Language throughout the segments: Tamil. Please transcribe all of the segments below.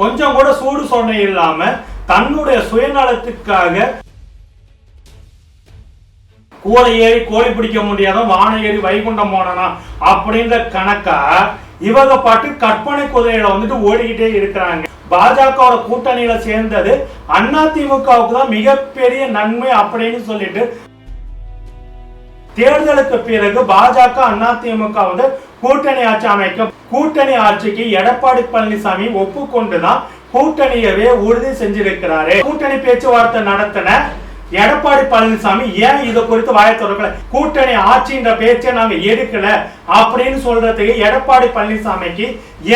கொஞ்சம் கூட சூடு சொன்ன இல்லாம தன்னுடைய சுயநலத்துக்காக கூரை ஏறி கோழி பிடிக்க முடியாத வானை ஏறி வைகுண்டம் போனனா அப்படின்ற கணக்கா இவங்க பாட்டு கற்பனை குதிரையில வந்துட்டு ஓடிக்கிட்டே இருக்கிறாங்க. பாஜகவோட கூட்டணியில சேர்ந்தது அதிமுகவுக்கு தான் மிகப்பெரிய நன்மை அப்படின்னு சொல்லிட்டு தேர்தலுக்கு பிறகு பாஜக அதிமுக வந்து கூட்டணி ஆட்சி அமைக்க கூட்டணி ஆட்சிக்கு எடப்பாடி பழனிசாமி ஒப்புக்கொண்டுதான் கூட்டணியவே உறுதி செஞ்சிருக்கிறாரு. கூட்டணி பேச்சுவார்த்தை நடத்தின எடப்பாடி பழனிசாமி ஏன் இதை குறித்து வாய தொடக்கல கூட்டணி ஆட்சின்ற பேச்சை நாங்க எடுக்கல அப்படின்னு சொல்றதுக்கு எடப்பாடி பழனிசாமிக்கு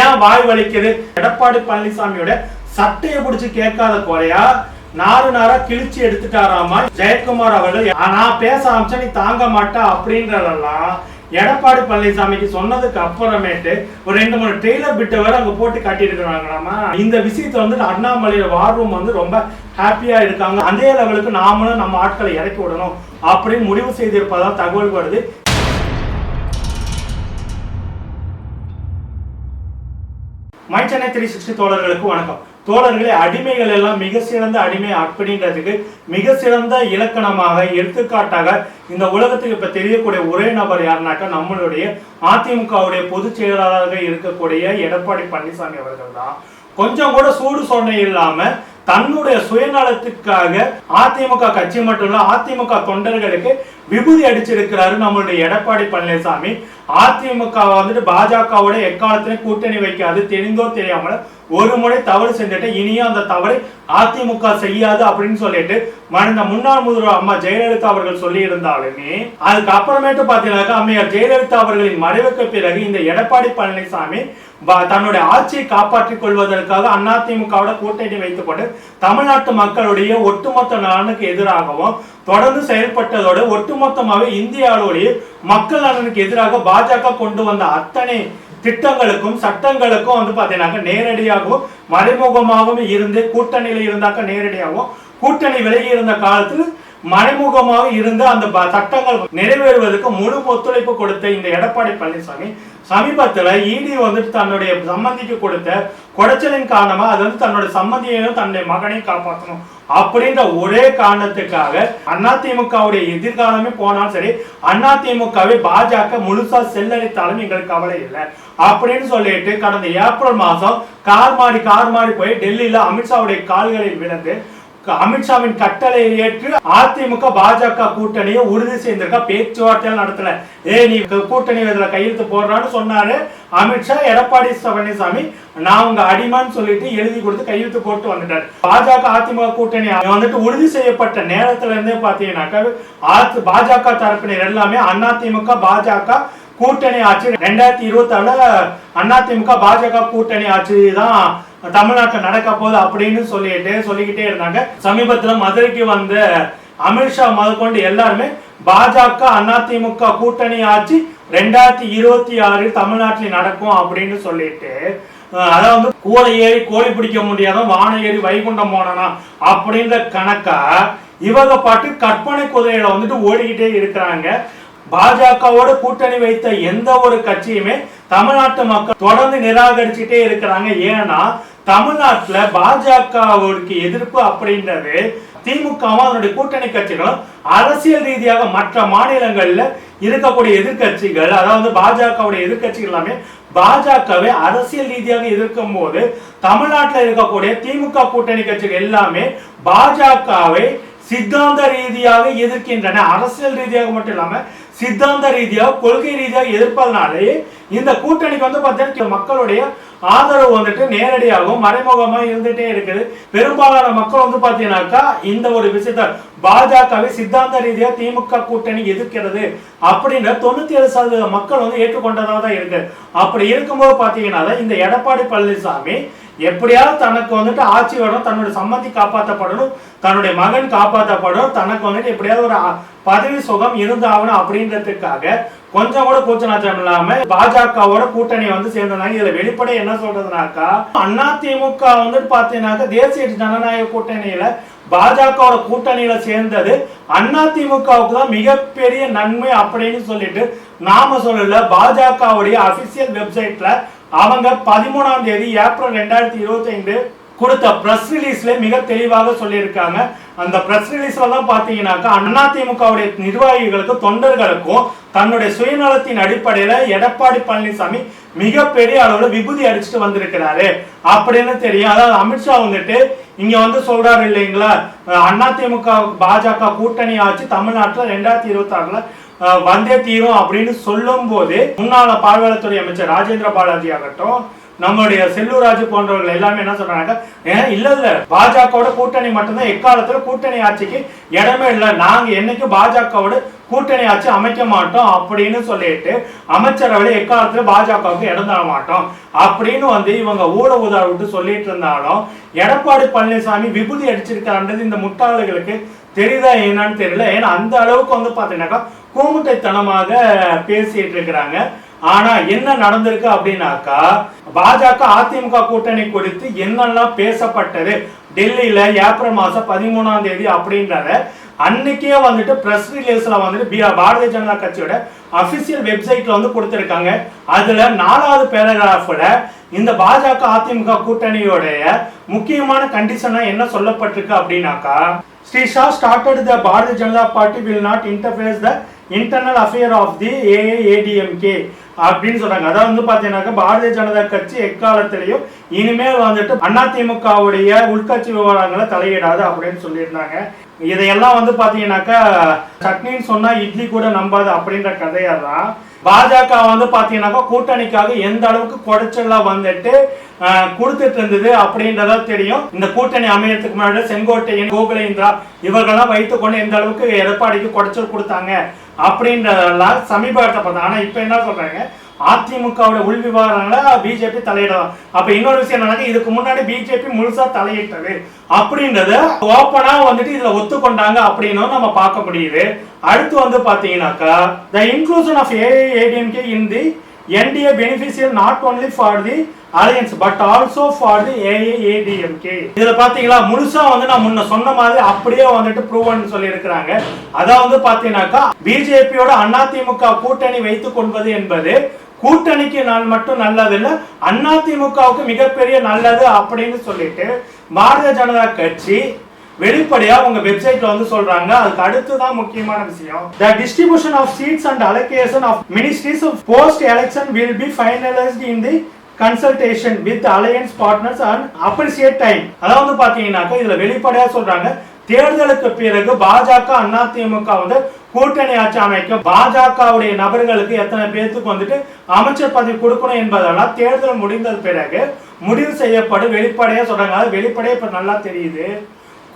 ஏன் வாய் வலிக்குது? எடப்பாடி பழனிசாமியோட சட்டையை பிடிச்சு கேட்காத குறையா? நாறு நாரா கிழிச்சு எடுத்துட்டாராமா? ஜெயக்குமார் அவர்கள் நான் பேச ஆரம்பிச்சா நீ தாங்க மாட்டா அப்படின்றதெல்லாம் எடப்பாடி பழனிசாமிக்கு சொன்னதுக்கு அப்புறமேட்டு ஒரு ரெண்டு மூணு ட்ரெய்லர் பிட்டை வேற அங்க போட்டு காட்டியிருக்கிறாங்களாமா? இந்த விஷயத்தை வந்துட்டு அண்ணாமலையோட வார் ரூம் வந்து ரொம்ப ஹாப்பியா இருக்காங்க. அதே லெவலுக்கு நாமளும் நம்ம ஆட்களை இறக்கி விடணும் அப்படின்னு முடிவு செய்திருப்பதா தகவல் வருது. மை சென்னை த்ரீ சிக்ஸ்டி தோழர்களுக்கு வணக்கம். தோழர்களே அடிமைகள் எல்லாம் மிக சிறந்த அடிமை அப்படின்றதுக்கு மிக சிறந்த இலக்கணமாக எடுத்துக்காட்டாக இந்த உலகத்துக்கு இப்ப தெரியக்கூடிய ஒரே நபர் யாருனாக்கா நம்மளுடைய அதிமுகவுடைய பொதுச் செயலாளராக இருக்கக்கூடிய எடப்பாடி பழனிசாமி அவர்கள் தான். கொஞ்சம் கூட சூடு சொன்ன இல்லாம தன்னுடைய சுயநலத்துக்காக அதிமுக கட்சி மட்டும் இல்ல அதிமுக தொண்டர்களுக்கு விபூதி அடிச்சிருக்கிறாரு நம்மளுடைய எடப்பாடி பழனிசாமி. அதிமுக வந்துட்டு பாஜகவோட எக்காலத்திலும் கூட்டணி வைக்காது தெரிந்தோ தெரியாமல ஒரு முறை தவறு செஞ்சுட்டு இனியும் அந்த தவறை அதிமுக செய்யாது அப்படின்னு சொல்லிட்டு மறைந்த முன்னாள் முதல்வர் அம்மா ஜெயலலிதா அவர்கள் சொல்லி இருந்தாலுமே அதுக்கு அப்புறமேட்டு பாத்தீங்கன்னாக்கா அம்மையார் ஜெயலலிதா அவர்களின் மறைவுக்கு பிறகு இந்த எடப்பாடி பழனிசாமி ப- தன்னுடைய ஆட்சியை காப்பாற்றிக் கொள்வதற்காக அதிமுகவோட கூட்டணி வைத்துக்கொண்டு தமிழ்நாட்டு மக்களுடைய ஒட்டுமொத்த நலனுக்கு எதிராகவும் தொடர்ந்து செயல்பட்டதோடு ஒட்டுமொத்தமாக இந்தியாவுடைய மக்கள் நலனுக்கு எதிராக பாஜக கொண்டு வந்த அத்தனை திட்டங்களுக்கும் சட்டங்களுக்கும் வந்து பார்த்தீங்கன்னாக்க நேரடியாகவும் மறைமுகமாகவும் இருந்து கூட்டணியில இருந்தாக்க நேரடியாகவும் கூட்டணி விலகி இருந்த காலத்தில் மறைமுகமாக இருந்து அந்த சட்டங்கள் நிறைவேறுவதற்கு முழு ஒத்துழைப்பு கொடுத்த இந்த எடப்பாடி பழனிசாமி சமீபத்துல இடி வந்துட்டு தன்னுடைய சம்மந்திக்கு கொடுத்த குடைச்சலின் காரணமா அது வந்து தன்னுடைய சம்மந்தியையும் தன்னுடைய மகனையும் காப்பாற்றணும் அப்படின்ற ஒரே காரணத்துக்காக அதிமுகவுடைய எதிர்காலமே போனாலும் சரி அதிமுகவை பாஜக முழுசா செல்லடித்தாலும் எங்களுக்கு கவலை இல்லை. அப்படின்னு சொல்லிட்டு கடந்த ஏப்ரல் மாசம் கார் மாடி கார் மாடி போய் டெல்லியில அமித்ஷாவுடைய கால்களில் விழுந்து அமித்ஷாவின் கட்டளை ஏற்று அதிமுக பாஜக கூட்டணியை உறுதி செய்திருக்க பேச்சுவார்த்தைகள் நடத்தல ஏ நீ கூட்டணி இதுல கையெழுத்து போடுறான்னு சொன்னாரு அமித்ஷா எடப்பாடி பழனிசாமி நான் உங்க அடிமான்னு சொல்லிட்டு எழுதி கொடுத்து கையெழுத்து போட்டு வந்துட்டாரு. பாஜக அதிமுக கூட்டணி வந்துட்டு உறுதி செய்யப்பட்ட நேரத்துல இருந்தே பாத்தீங்கன்னாக்கா பாஜக தரப்பினர் எல்லாமே அதிமுக பாஜக கூட்டணி ஆட்சி ரெண்டாயிரத்தி இருபத்தி ஆறுல அதிமுக பாஜக கூட்டணி ஆட்சி தான் தமிழ்நாட்டில் நடக்க போகுது அப்படின்னு சொல்லிட்டு சொல்லிக்கிட்டே இருந்தாங்க. சமீபத்துல மதுரைக்கு வந்த அமித்ஷா முதற்கொண்டு எல்லாருமே பாஜக அதிமுக கூட்டணி ஆட்சி ரெண்டாயிரத்தி இருபத்தி ஆறில் தமிழ்நாட்டில் நடக்கும் அப்படின்னு சொல்லிட்டு அதாவது கூரை ஏறி கோழி பிடிக்க முடியாத வானை ஏறி வைகுண்டம் போனனா அப்படின்ற கணக்கா இவங்க பாட்டு கற்பனை குதிரையில வந்துட்டு ஓடிக்கிட்டே இருக்கிறாங்க. பாஜகவோட கூட்டணி வைத்த எந்த ஒரு கட்சியுமே தமிழ்நாட்டு மக்கள் தொடர்ந்து நிராகரிச்சுட்டே இருக்கிறாங்க. ஏன்னா தமிழ்நாட்டில் பாஜகவுக்கு எதிர்ப்பு அப்படின்றது திமுகவும் அதனுடைய கூட்டணி கட்சிகளும் அரசியல் ரீதியாக மற்ற மாநிலங்களில் இருக்கக்கூடிய எதிர்க்கட்சிகள் அதாவது பாஜகவுடைய எதிர்க்கட்சிகள் எல்லாமே பாஜகவை அரசியல் ரீதியாக எதிர்க்கும் போது தமிழ்நாட்டில் இருக்கக்கூடிய திமுக கூட்டணி கட்சிகள் எல்லாமே பாஜகவை சித்தாந்த ரீதியாக எதிர்க்கின்றன. அரசியல் ரீதியாக மட்டும் இல்லாமல் சித்தாந்த ரீதியாக கொள்கை ரீதியாக எதிர்ப்பதனாலேயே இந்த கூட்டணிக்கு வந்து பார்த்தீங்கன்னா மக்களுடைய ஆதரவு வந்துட்டு நேரடியாகவும் மறைமுகமா இருந்துட்டே இருக்குது. பெரும்பாலான மக்கள் வந்து பாத்தீங்கன்னாக்கா இந்த ஒரு விஷயத்த பாஜகவை சித்தாந்த ரீதியா திமுக கூட்டணி எதிர்க்கிறது அப்படின்னு தொண்ணூத்தி ஏழு சதவீத மக்கள் வந்து ஏற்றுக்கொண்டதாக தான் இருக்கு. அப்படி இருக்கும்போது பார்த்தீங்கன்னா இந்த எடப்பாடி பழனிசாமி எப்படியாவது தனக்கு வந்துட்டு ஆட்சி வரணும் தன்னுடைய சம்மதி காப்பாற்றப்படணும் தன்னுடைய மகன் காப்பாற்றப்படணும் தனக்கு வந்துட்டு எப்படியாவது ஒரு பதவி சுகம் இருந்தாகணும் அப்படின்றதுக்காக கொஞ்சம் கூட கூச்சநாச்சம் இல்லாம பாஜகவோட கூட்டணி வந்து சேர்ந்தாங்க இதுல வெளிப்படை என்ன சொல்றதுனாக்கா அண்ணா திமுக வந்துட்டு பாத்தீங்கன்னாக்கா தேசிய ஜனநாயக கூட்டணியில பாஜகவோட கூட்டணியில சேர்ந்தது அண்ணா திமுகவுக்கு தான் மிகப்பெரிய நன்மை அப்படின்னு சொல்லிட்டு நாம சொல்லல. பாஜகவுடைய அபிஷியல் வெப்சைட்ல அவங்க பதிமூணாம் தேதி ஏப்ரல் ரெண்டாயிரத்தி இருபத்தி ஐந்து கொடுத்த பிரஸ் ரிலீஸ்ல மிக தெளிவாக சொல்லியிருக்காங்க. அந்த பிரஸ் ரிலீஸ்ல தான் பாத்தீங்கன்னாக்கா அதிமுகவுடைய நிர்வாகிகளுக்கும் தொண்டர்களுக்கும் தன்னுடைய சுயநலத்தின் அடிப்படையில எடப்பாடி பழனிசாமி மிகப்பெரிய அளவுல விபூதி அடிச்சுட்டு வந்திருக்கிறாரு. அப்படின்னு தெரியும். அதாவது அமித்ஷா வந்துட்டு இங்க வந்து சொல்றாரு இல்லைங்களா? அதிமுக பாஜக கூட்டணி ஆச்சு தமிழ்நாட்டுல ரெண்டாயிரத்தி இருபத்தி ஆறுல வந்தே தீரும் அப்படின்னு சொல்லும் போது முன்னாள் பால்வளத்துறை அமைச்சர் ராஜேந்திர பாலாஜி ஆகட்டும் நம்மளுடைய செல்லூராஜ் போன்றவர்கள் எல்லாமே என்ன சொல்றாங்க ஏன் இல்ல இல்ல. பாஜகவோட கூட்டணி மட்டும்தான் எக்காலத்துல கூட்டணி ஆட்சிக்கு இடமே இல்லை. நாங்க என்னைக்கு பாஜகவோட கூட்டணி ஆட்சி அமைக்க மாட்டோம் அப்படின்னு சொல்லிட்டு அமைச்சரவை எக்காலத்துல பாஜகவுக்கு இடம் தர மாட்டோம் அப்படின்னு வந்து இவங்க ஊழ ஊதா விட்டு சொல்லிட்டு இருந்தாலும் எடப்பாடி பழனிசாமி விபூதி அடிச்சிருக்கான்றது இந்த முட்டாளுகளுக்கு தெரியுதா என்னன்னு தெரியல. ஏன்னா அந்த அளவுக்கு வந்து பாத்தீங்கன்னாக்கா கூமுட்டைத்தனமாக பேசிட்டு இருக்கிறாங்க. ஆனா என்ன நடந்திருக்கு அப்படின்னாக்கா பாஜக அதிமுக கூட்டணி குறித்து என்னெல்லாம் பேசப்பட்டது? டெல்லியில ஏப்ரல் மாசம் பதிமூணாம் தேதி அப்படின்றத அன்னைக்கே வந்துட்டு பிரஸ் ரிலீஸ்ல வந்துட்டு பாரதிய ஜனதா கட்சியோட அபிஷியல் வெப்சைட்ல வந்து கொடுத்துருக்காங்க. அதுல நாலாவது பேராகிராஃப்ல இந்த பாஜக அதிமுக கூட்டணியோடைய முக்கியமான கண்டிஷனா என்ன சொல்லப்பட்டிருக்கு அப்படின்னாக்கா Shri Shah started the Bharatiya Janata party will not interface the internal affair of the AIADMK அப்படின்னு சொன்னாங்க. அதாவது வந்து பாத்தீங்கன்னாக்கா பாரதிய ஜனதா கட்சி எக்காலத்திலையும் இனிமேல் வந்துட்டு அதிமுகவுடைய உள்கட்சி விவகாரங்களை தலையிடாது அப்படின்னு சொல்லியிருந்தாங்க. இதையெல்லாம் வந்து பாத்தீங்கன்னாக்கா சட்னின்னு சொன்னா இட்லி கூட நம்பாது அப்படின்ற கதையெல்லாம் பாஜக வந்து பாத்தீங்கன்னாக்கா கூட்டணிக்காக எந்த அளவுக்கு குடைச்செல்லாம் வந்துட்டு கொடுத்துட்டு இருந்தது அப்படின்றதா தெரியும். இந்த கூட்டணி அமையத்துக்கு முன்னாடி செங்கோட்டையன் கோகுலேந்திரா இவர்கள்லாம் வைத்துக்கொண்டு எந்த அளவுக்கு எடப்பாடிக்கு குடைச்சல் கொடுத்தாங்க. அப்படின்றதெல்லாம் சமீபத்தை பார்த்தா ஆனால் இப்போ என்ன சொல்றாங்க? அதிமுகவோட உள் விவகாரங்களை பிஜேபி தலையிடலாம். அப்ப இன்னொரு விஷயம் என்னன்னா இதுக்கு முன்னாடி பிஜேபி முழுசா தலையிட்டது. அப்படின்றத ஓப்பனா வந்துட்டு இதுல ஒத்துக்கொண்டாங்க அப்படின்னு நம்ம பார்க்க முடியுது. அடுத்து வந்து பாத்தீங்கன்னாக்கா the inclusion of AIADMK in the NDA beneficial not only for the alliance but also for the AIADMK இதில் பாத்தீங்களா முழுசா வந்து நான் முன்ன சொன்ன மாதிரி அப்படியே வந்துட்டு ப்ரூவன் சொல்லி இருக்கிறாங்க வந்து பாத்தீங்கன்னாக்கா பிஜேபியோட அதிமுக கூட்டணி வைத்து கொள்வது என்பது கூட்டணிக்கு நான் மட்டும் நல்லதில்ல அதிமுகவுக்கு மிகப்பெரிய நல்லது அப்படின்னு சொல்லிட்டு பாரதிய ஜனதா கட்சி வெளிப்படையா உங்க வெப்சைட்ல வந்து சொல்றாங்க. அதுக்கு அடுத்து தான் முக்கியமான விஷயம். The distribution of seats and allocation of ministries post election will be finalised in the consultation with alliance partners and appreciate time அதாவது வந்து பாத்தீங்கன்னாக்கா இதுல வெளிப்படையா சொல்றாங்க. தேர்தலுக்கு பிறகு பாஜக அதிமுக வந்து கூட்டணி ஆட்சி அமைக்க பாஜகவுடைய நபர்களுக்கு எத்தனை பேர்த்துக்கு வந்துட்டு அமைச்சர் பதவி கொடுக்கணும் என்பதெல்லாம் தேர்தல் முடிந்த பிறகு முடிவு செய்யப்படும் வெளிப்படையா சொல்றாங்க. அது வெளிப்படையா இப்ப நல்லா தெரியுது.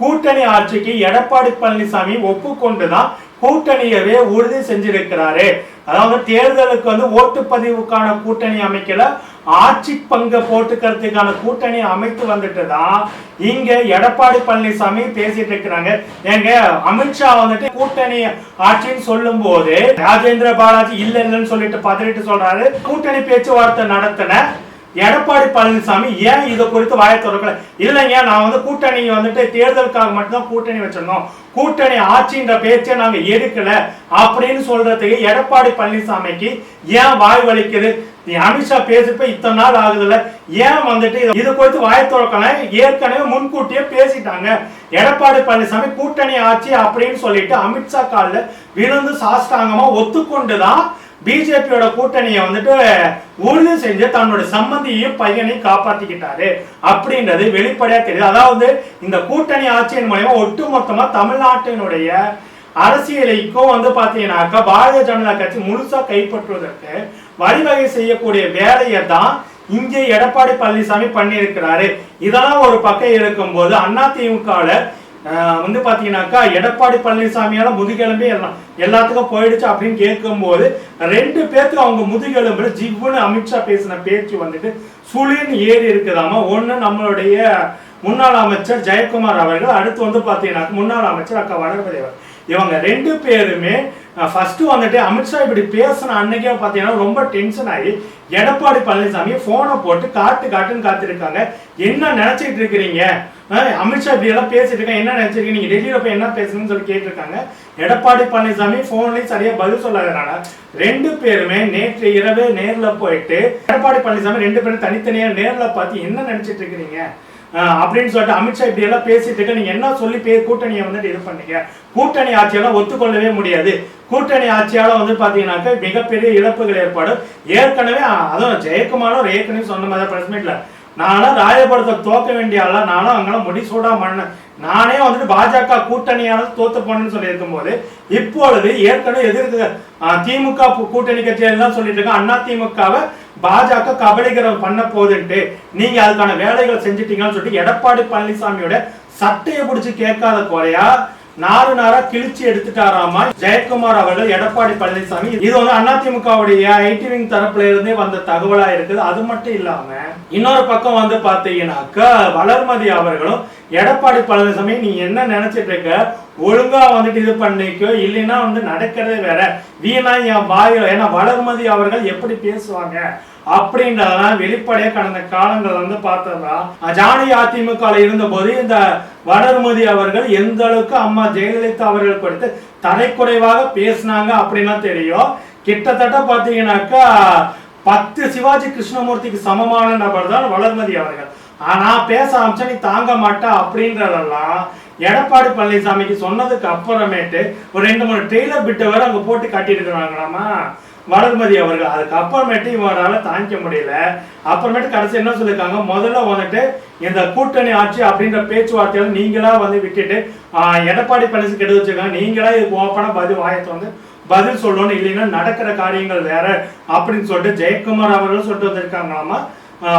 கூட்டணி ஆட்சிக்கு எடப்பாடி பழனிசாமி ஒப்புக்கொண்டுதான் கூட்டணியவே உறுதி செஞ்சிருக்கிறாரு. அதாவது தேர்தலுக்கு வந்து ஓட்டுப்பதிவுக்கான கூட்டணி அமைக்கல ஆட்சி பங்கு போட்டுக்கிறதுக்கான கூட்டணி அமைத்து வந்துட்டு தான் இங்க எடப்பாடி பழனிசாமி பேசிட்டு இருக்கிறாங்க. ஏங்க அமித்ஷா வந்துட்டு கூட்டணி ஆட்சின்னு சொல்லும் போது ராஜேந்திர பாலாஜி இல்ல இல்லைன்னு சொல்லிட்டு பதறிட்டு சொல்றாரு. கூட்டணி பேச்சுவார்த்தை நடத்தின எடப்பாடி பழனிசாமி ஏன் இதை குறித்து வாய திறக்கல? இல்லைங்க நான் வந்து கூட்டணி வந்துட்டு தேர்தலுக்காக மட்டும்தான் கூட்டணி வச்சிருந்தோம். கூட்டணி ஆட்சின்ற பேச்சை நாங்க எடுக்கல அப்படின்னு சொல்றதுக்கு எடப்பாடி பழனிசாமிக்கு ஏன் வாய் வலிக்குது? அமித்ஷா பேசிப்ப இத்தனை நாள் ஆகுதுல்ல ஏன் வந்துட்டு இது- குறித்து வாய் திறக்கல? ஏற்கனவே முன்கூட்டியே பேசிட்டாங்க. எடப்பாடி பழனிசாமி கூட்டணி ஆட்சி அப்படின்னு சொல்லிட்டு அமித்ஷா காலில் விழுந்து சாஸ்தாங்கமா ஒத்துக்கொண்டுதான் பிஜேபியோட கூட்டணியை வந்துட்டு உறுதி செஞ்சு தன்னோட சம்பந்தியையும் பையனையும் காப்பாத்திக்கிட்டாரு அப்படின்றது வெளிப்படையா தெரியுது. அதாவது இந்த கூட்டணி ஆட்சியின் மூலயமா ஒட்டுமொத்தமா தமிழ்நாட்டினுடைய அரசியலைக்கும் வந்து பாத்தீங்கன்னாக்கா பாரதிய ஜனதா கட்சி முழுசா கைப்பற்றுவதற்கு வழிவகை செய்யக்கூடிய வேலையை தான் இங்கே எடப்பாடி பழனிசாமி பண்ணியிருக்கிறாரு. இதெல்லாம் ஒரு பக்கம் இருக்கும்போது அதிமுகவில் வந்து பார்த்தீங்கன்னாக்கா எடப்பாடி பழனிசாமியால முதுகெலும்பே எல்லாம் எல்லாத்துக்கும் போயிடுச்சு அப்படின்னு கேட்கும்போது ரெண்டு பேர்த்துக்கு அவங்க முதுகெலும்புல ஜிவ்னு அமித்ஷா பேசின பேச்சு வந்துட்டு சுழின்னு ஏறி இருக்குதாமா? ஒன்று நம்மளுடைய முன்னாள் அமைச்சர் ஜெயக்குமார் அவர்கள் அடுத்து வந்து பாத்தீங்கன்னாக்கா முன்னாள் அமைச்சர் அக்கா வளர்மதி இவங்க ரெண்டு பேருமே ஃபர்ஸ்ட் வந்துட்டு அமித்ஷா இப்படி பேசின அன்னைக்கே பார்த்தீங்கன்னா ரொம்ப டென்ஷன் ஆகி எடப்பாடி பழனிசாமி போனை போட்டு காட்டு காட்டுன்னு காத்திருக்காங்க. என்ன நினைச்சிட்டு இருக்கிறீங்க? அமித்ஷா இப்படி எல்லாம் பேசிட்டு இருக்கேன் என்ன நினைச்சிருக்கீங்க? நீங்க டெல்லியில போய் என்ன பேசணும்னு சொல்லி கேட்டிருக்காங்க. எடப்பாடி பழனிசாமி போன்லயும் சரியா பதில் சொல்லாதனால ரெண்டு பேருமே நேற்று இரவே நேர்ல போயிட்டு எடப்பாடி பழனிசாமி ரெண்டு பேரும் தனித்தனியா நேர்ல பார்த்து என்ன நினைச்சிட்டு இருக்கிறீங்க? அப்படின்னு சொல்லிட்டு அமித்ஷா இப்படி எல்லாம் பேசிட்டு இருக்க நீங்க என்ன சொல்லி பே கூட்டணியை வந்துட்டு இது பண்ணீங்க? கூட்டணி ஆட்சியெல்லாம் ஒத்துக்கொள்ளவே முடியாது. கூட்டணி ஆட்சியால வந்து பாத்தீங்கன்னாக்க மிகப்பெரிய இழப்புகள் ஏற்படும். ஏற்கனவே அதுவும் ஜெயக்குமாரும் ஏற்கனவே சொன்ன மாதிரி பிரஸ் மீட்ல நானும் ராயபுரத்தை தோக்க வேண்டிய ஆளா நானும் அங்கெல்லாம் முடிசூடா மண்ண நானே வந்துட்டு பாஜக கூட்டணியானது தோத்து போனேன்னு சொல்லியிருக்கும் போது இப்பொழுது ஏற்கனவே எதிர்க்க திமுக கூட்டணி கட்சியில் தான் சொல்லிட்டு இருக்கேன் அண்ணா திமுகவை பாஜக கபலீகரம் பண்ண போகுதுன்ட்டு நீங்க அதுக்கான வேலைகளை செஞ்சிட்டீங்கன்னு சொல்லிட்டு எடப்பாடி பழனிசாமியோட சட்டையை பிடிச்சி கேட்காத குறையா நாறு நாரா கிழிச்சு எடுத்துட்டாராமா? ஜெயக்குமார் அவர்கள் எடப்பாடி பழனிசாமி இது வந்து அதிமுகவுடைய ஐடி விங் தரப்புல இருந்தே வந்த தகவலா இருக்குது. அது மட்டும் இல்லாம இன்னொரு பக்கம் வந்து பாத்தீங்கன்னாக்கா வளர்மதி அவர்களும் எடப்பாடி பழனிசாமி நீ என்ன நினைச்சிட்டு இருக்க? ஒழுங்கா வந்துட்டு இது பண்ணிக்கோ இல்லைன்னா வந்து நடக்கிறதே வேற. வீணா என் வாயில ஏன்னா வளர்மதி அவர்கள் எப்படி பேசுவாங்க? அப்படின்றதெல்லாம் வெளிப்படையா கடந்த காலங்கள் வந்து பார்த்தோம்னா ஜானி அதிமுக இருந்த போது இந்த வளர்மதி அவர்கள் எந்த அளவுக்கு அம்மா ஜெயலலிதா அவர்கள் குறித்து தரைக்குறைவாக பேசினாங்க அப்படின்லாம் தெரியும். கிட்டத்தட்ட பாத்தீங்கன்னாக்கா பத்து சிவாஜி கிருஷ்ணமூர்த்திக்கு சமமான நபர் தான் வளர்மதி அவர்கள். ஆனா பேச ஆரம்பிச்சா நீ தாங்க மாட்டா அப்படின்றதெல்லாம் எடப்பாடி பழனிசாமிக்கு சொன்னதுக்கு அப்புறமேட்டு ஒரு ரெண்டு மூணு ட்ரெய்லர் பிட்டை வேற அங்க போட்டு காட்டிட்டு இருக்கிறாங்களாமா? வளர்மதி அவர்கள். அதுக்கு அப்புறமேட்டு இவரால தாங்கிக்க முடியல. அப்புறமேட்டு கடைசி என்ன சொல்லியிருக்காங்க முதல்ல வந்துட்டு இந்த கூட்டணி ஆட்சி அப்படின்ற பேச்சுவார்த்தையில நீங்களா வந்து விட்டுட்டு எடப்பாடி பழனிசு கெடுத்து வச்சிருக்காங்க. நீங்களா இதுக்கு ஓப்பனாக பதில் வாயத்தை வந்து பதில் சொல்லணும் இல்லைன்னா நடக்கிற காரியங்கள் வேற அப்படின்னு சொல்லிட்டு ஜெயக்குமார் அவர்கள் சொல்லிட்டு வந்திருக்காங்களாமா?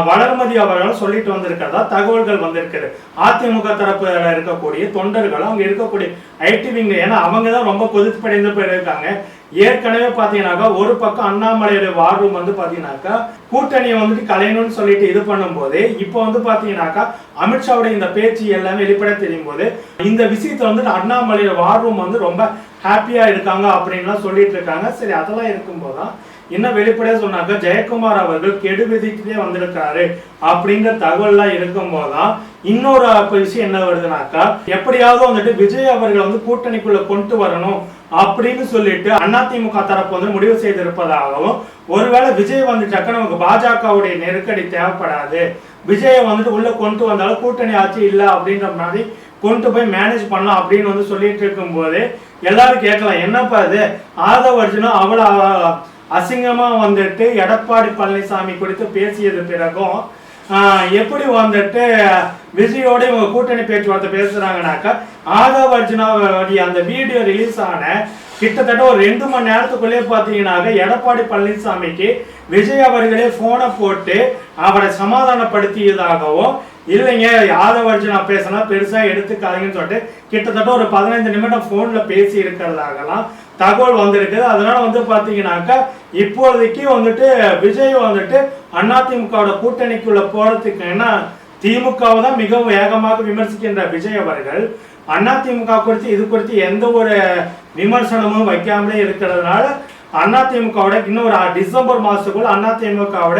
வளர்மதி அவர்கள் சொல்லிட்டு வந்திருக்கிறதா? தகவல்கள் வந்திருக்குது. அதிமுக தரப்புல இருக்கக்கூடிய தொண்டர்கள் அவங்க இருக்கக்கூடிய ஐடி விங் ஏன்னா அவங்க தான் ரொம்ப கொதிப்படைந்து போயிருக்காங்க. ஏற்கனவே பார்த்தீங்கன்னாக்கா ஒரு பக்கம் அண்ணாமலையோட வார் ரூம் வந்து பார்த்தீங்கன்னாக்கா கூட்டணியை வந்துட்டு கலையணும்னு சொல்லிட்டு இது பண்ணும்போது இப்போ வந்து பார்த்தீங்கன்னாக்கா அமித்ஷாவோட இந்த பேச்சு எல்லாமே வெளிப்பட தெரியும் போது இந்த விஷயத்தை வந்துட்டு அண்ணாமலையோட வார் ரூம் வந்து ரொம்ப ஹாப்பியா இருக்காங்க அப்படின்லாம் சொல்லிட்டு இருக்காங்க. சரி அதெல்லாம் இருக்கும்போதுதான் என்ன வெளிப்படையா சொன்னாக்க ஜெயக்குமார் அவர்கள் கெடு விதிக்கிட்டே வந்திருக்காரு அப்படிங்கிற தகவல்லாம் இருக்கும்போது தான் இன்னொரு விஷயம் என்ன வருதுனாக்கா எப்படியாவது வந்துட்டு விஜய் அவர்கள் வந்து கூட்டணிக்குள்ள கொண்டு வரணும் அப்படின்னு சொல்லிட்டு அதிமுக தரப்பு வந்து முடிவு செய்திருப்பதாகவும் ஒருவேளை விஜய் வந்துட்டாக்க நமக்கு பாஜகவுடைய நெருக்கடி தேவைப்படாது. விஜயை வந்துட்டு உள்ள கொண்டு வந்தாலும் கூட்டணி ஆட்சி இல்லை அப்படின்ற மாதிரி கொண்டு போய் மேனேஜ் பண்ணலாம் அப்படின்னு வந்து சொல்லிட்டு இருக்கும்போது எல்லாரும் கேட்கலாம் என்னப்பா இது? ஆதவ அர்ஜுனா அவ்வளவு அசிங்கமா வந்துட்டு எடப்பாடி பழனிசாமி குறித்து பேசியது பிறகும் எப்படி வந்துட்டு விஜயோட இவங்க கூட்டணி பேச்சுவார்த்தை பேசுறாங்கனாக்கா ஆதவ அர்ஜுனாவுடைய அந்த வீடியோ ரிலீஸ் ஆன கிட்டத்தட்ட ஒரு ரெண்டு மணி நேரத்துக்குள்ளே பார்த்தீங்கன்னாக்க எடப்பாடி பழனிசாமிக்கு விஜய் அவர்களே போனை போட்டு அவரை சமாதானப்படுத்தியதாகவும் இல்லைங்க யாதவ அர்ஜுனா பேசினா பெருசாக எடுத்துக்காதீங்கன்னு சொல்லிட்டு கிட்டத்தட்ட ஒரு பதினைந்து நிமிடம் ஃபோனில் பேசி இருக்கிறதாகலாம் தகவல் வந்திருக்குது. அதனால வந்து பார்த்தீங்கன்னாக்கா இப்போதைக்கு வந்துட்டு விஜய் வந்துட்டு அதிமுகவோட கூட்டணிக்குள்ள போறதுக்கு என்ன திமுகவை தான் மிக வேகமாக விமர்சிக்கின்ற விஜய் அவர்கள். அதிமுக குறித்து இது குறித்து எந்த ஒரு விமர்சனமும் வைக்காமலே இருக்கிறதுனால அதிமுகவோட இன்னும் ஒரு டிசம்பர் மாதத்துக்குள்ள அதிமுகவோட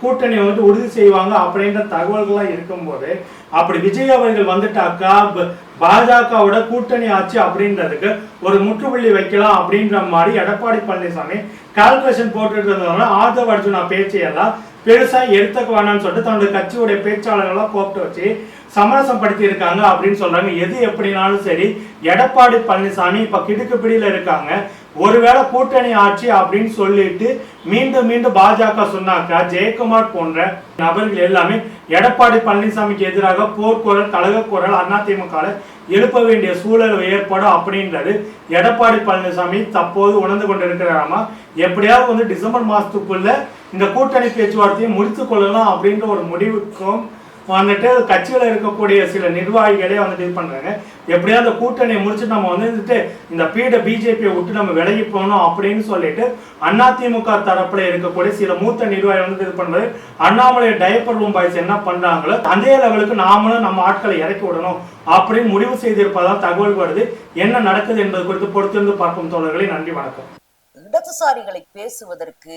கூட்டணி வந்து உறுதி செய்வாங்க அப்படின்ற தகவல்கள்லாம் இருக்கும்போது அப்படி விஜய் அவர்கள் வந்துட்டாக்கா ப- பாஜகவோட கூட்டணி ஆச்சு அப்படின்றதுக்கு ஒரு முற்றுப்புள்ளி வைக்கலாம் அப்படின்ற மாதிரி எடப்பாடி பழனிசாமி கால்குலேஷன் போட்டுட்டு இருந்ததுனால ஆதவ அர்ஜுனா பேச்சையெல்லாம் பெருசா எடுத்துக்க வேணாம்னு சொல்லிட்டு தன்னுடைய கட்சியுடைய பேச்சாளர்கள்லாம் கூப்பிட்டு வச்சு சமரசம் படுத்தி இருக்காங்க அப்படின்னு சொல்றாங்க. எது எப்படினாலும் சரி எடப்பாடி பழனிசாமி இப்ப கிடுக்கு பிடியில இருக்காங்க. ஒருவேளை கூட்டணி ஆட்சி அப்படின்னு சொல்லிட்டு மீண்டும் மீண்டும் பாஜக சொன்னாக்கா ஜெயக்குமார் போன்ற நபர்கள் எல்லாமே எடப்பாடி பழனிசாமிக்கு எதிராக போர்க்குரல் கழக குரல் அதிமுக எழுப்ப வேண்டிய சூழல் ஏற்படும் அப்படின்றது எடப்பாடி பழனிசாமி தற்போது உணர்ந்து கொண்டிருக்கிறாராமா? எப்படியாவது வந்து டிசம்பர் மாதத்துக்குள்ள இந்த கூட்டணி பேச்சுவார்த்தையை முடித்து கொள்ளலாம் அப்படின்ற ஒரு முடிவுக்கும் வந்துட்டு கட்சியில இருக்கக்கூடிய சில நிர்வாகிகளே வந்துட்டு இது பண்ணுறாங்க எப்படியாவது அந்த கூட்டணியை முடிச்சு நம்ம வந்துட்டு இந்த பீட பிஜேபியை விட்டு நம்ம விலகி போகணும் அப்படின்னு சொல்லிட்டு அதிமுக தரப்புல இருக்கக்கூடிய சில மூத்த நிர்வாகி வந்து இது பண்ணுறது அண்ணாமலை டயப்பர் ரூம் பாய்ஸ் என்ன பண்றாங்களோ அதே லெவலுக்கு நாமளும் நம்ம ஆட்களை இறக்கி விடணும் அப்படின்னு முடிவு செய்திருப்பதால் தகவல் வருது. என்ன நடக்குது என்பது குறித்து பொறுத்திருந்து பார்க்கும் தோழர்களே நன்றி வணக்கம். இடதுசாரிகளை பேசுவதற்கு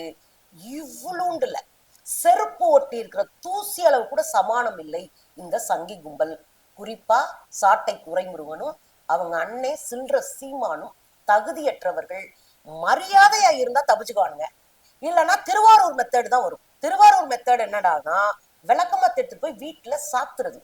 இவ்வளோண்டுல செருப்பு ஒட்டி இருக்கிற தூசி அளவு கூட சமானம் இல்லை. இந்த சங்கி கும்பல். குறிப்பா சாட்டை துறைமுருகனும் அவங்க அண்ணே சில்ற சீமானும் தகுதியற்றவர்கள். மரியாதையா இருந்தா தப்பிச்சுக்குவானுங்க. இல்லைன்னா திருவாரூர் மெத்தேடு தான் வரும். திருவாரூர் மெத்தேடு என்னடானா விளக்கமா எடுத்துட்டு போய் வீட்டுல சாத்துறது.